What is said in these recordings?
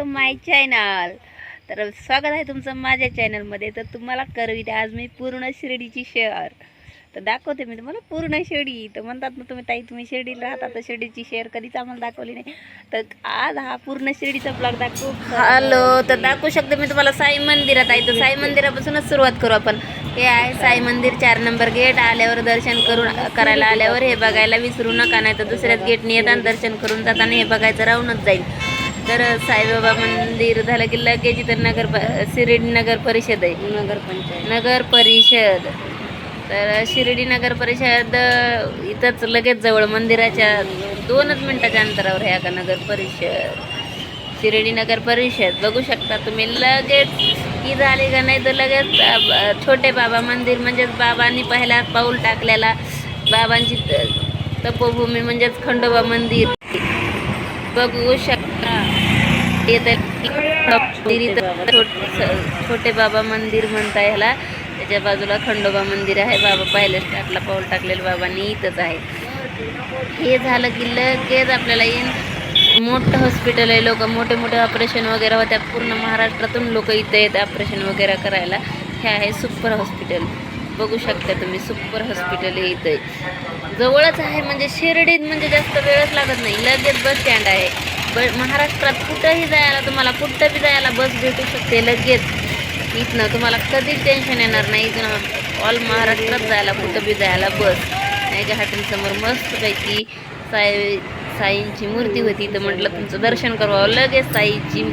To my channel तर स्वागत आहे तुमचं माझ्या चॅनलमध्ये तर तुम्हाला करविते आज मी पूर्ण शिर्डीची शेअर तर दाखवते मी तुम्हाला पूर्ण शिर्डी. तर म्हणतात ना तुम्ही ताई तुम्ही शिर्डीला राहता तर शिर्डीची शेअर कधीच आम्हाला दाखवली नाही. तर आज हा पूर्ण शिर्डीचा ब्लॉग दाखवू. हॅलो तर दाखवू शकते मी तुम्हाला साई मंदिरात आहे. तर साई मंदिरापासूनच सुरुवात करू आपण. हे आहे साई मंदिर चार नंबर गेट आल्यावर दर्शन करून करायला आल्यावर हे बघायला विसरू नका नाही तर दुसऱ्याच गेटने येताना दर्शन करून जाताना हे बघायचं राहूनच जाईल. तर साईबाबा मंदिर झालं की लगेच इथं नगर शिर्डी नगर परिषद आहे. नगर पंचायत. नगर परिषद. तर शिर्डी नगर परिषद इथंच लगेच जवळ मंदिराच्या दोनच मिनिटाच्या अंतरावर आहे का नगर परिषद. शिर्डी नगर परिषद बघू शकता तुम्ही लगेच ही झाली का नाही तर लगेच छोटे बाबा मंदिर म्हणजेच बाबांनी पहिला पाऊल टाकलेला बाबांची तपोभूमी म्हणजेच खंडोबा मंदिर. बघू इथं छोटे बाबा मंदिर म्हणता ह्याला त्याच्या बाजूला खंडोबा मंदिर आहे. बाबा पाहिलं टाकला पाऊल टाकलेलं बाबांनी इथंच आहे. हे झालं की लगेच आपल्याला येईन. मोठं हॉस्पिटल आहे. लोक मोठे मोठे ऑपरेशन वगैरे होत्या. पूर्ण महाराष्ट्रातून लोक इथं येत ऑपरेशन वगैरे करायला. हे आहे सुपर हॉस्पिटल बघू शकता तुम्ही सुपर हॉस्पिटल हे इथं. जवळच आहे म्हणजे शिर्डीत म्हणजे जास्त वेळच लागत नाही. लगेच बस स्टँड आहे. ब महाराष्ट्रात कुठंही जायला तुम्हाला कुठं बी जायला बस भेटू शकते लगेच. इथनं तुम्हाला कधीच टेन्शन येणार नाही. इथनं ऑल महाराष्ट्रात जायला कुठं बी जायला बस नाही हॉटेलसमोर मस्तपैकी साई साईंची मूर्ती होती. तर म्हटलं तुमचं दर्शन करू लगेच साईची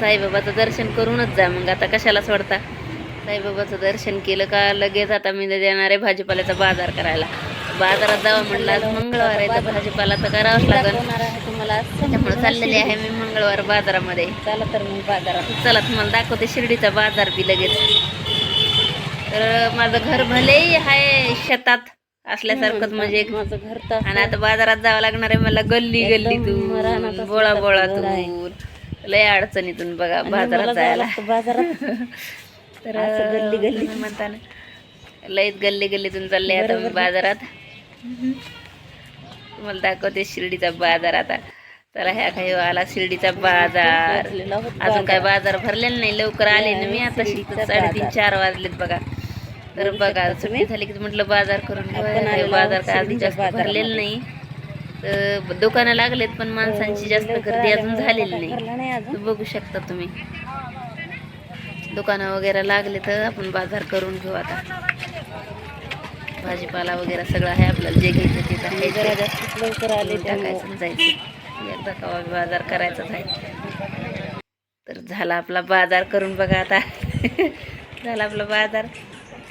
साईबाबाचं दर्शन करूनच जा. मग आता कशाला सोडता? साईबाबाचं दर्शन केलं का लगेच आता मी देणार आहे भाजीपाल्याचा बाजार करायला. बाजारात जावं म्हटलं आज मंगळवार आहे तर भाजीपाला तर करावाच लागेल. तुम्हाला त्यामुळे चाललेली आहे मी मंगळवार बाजारामध्ये. चला तर मग बाजारात. चला तुम्हाला दाखवते शिर्डीचा बाजार बी लगेच. तर माझं घर भलेही आहे शेतात असल्यासारखंच म्हणजे. एक माझं घर तर आणि आता बाजारात जावं लागणार आहे मला गल्ली गल्लीतून रानात बोळा आहे. बोळातून लय अडचणीतून बघा बाजारात जायला. बाजारात. तर असं गल्ली गल्ली. तुम्ही म्हणता ना लयच गल्ली गल्लीतून चालले आता मी. बाजारात. तुम्हाला दाखवते शिर्डीचा बाजार आता. चला ह्या काही आला शिर्डीचा बाजार. अजून काय. बाजार भरलेला नाही लवकर आले ना मी आता साडेतीन. चार वाजलेत बघा. तर बघू सुट्टी झाली की म्हटलं बाजार करून बाजार काय अजून जास्त भरलेलं. नाही. तर दुकानं लागलेत पण माणसांची जास्त गर्दी अजून झालेली नाही. तर बघू शकता तुम्ही. दुकानं वगैरे लागले तर आपण बाजार करून घेऊ आता. भाजीपाला वगैरे सगळं आहे आपल्याला जे घ्यायचं ते मी जरा आहे जास्तच लवकर आले टाकायचं जायचं एकदा कवा बाजार करायचाच आहे. तर झाला आपला बाजार करून बघा आता. झाला आपला बाजार.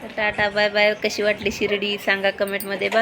तर टाटा बाय बाय. कशी वाटली शिर्डी? सांगा कमेंटमध्ये बा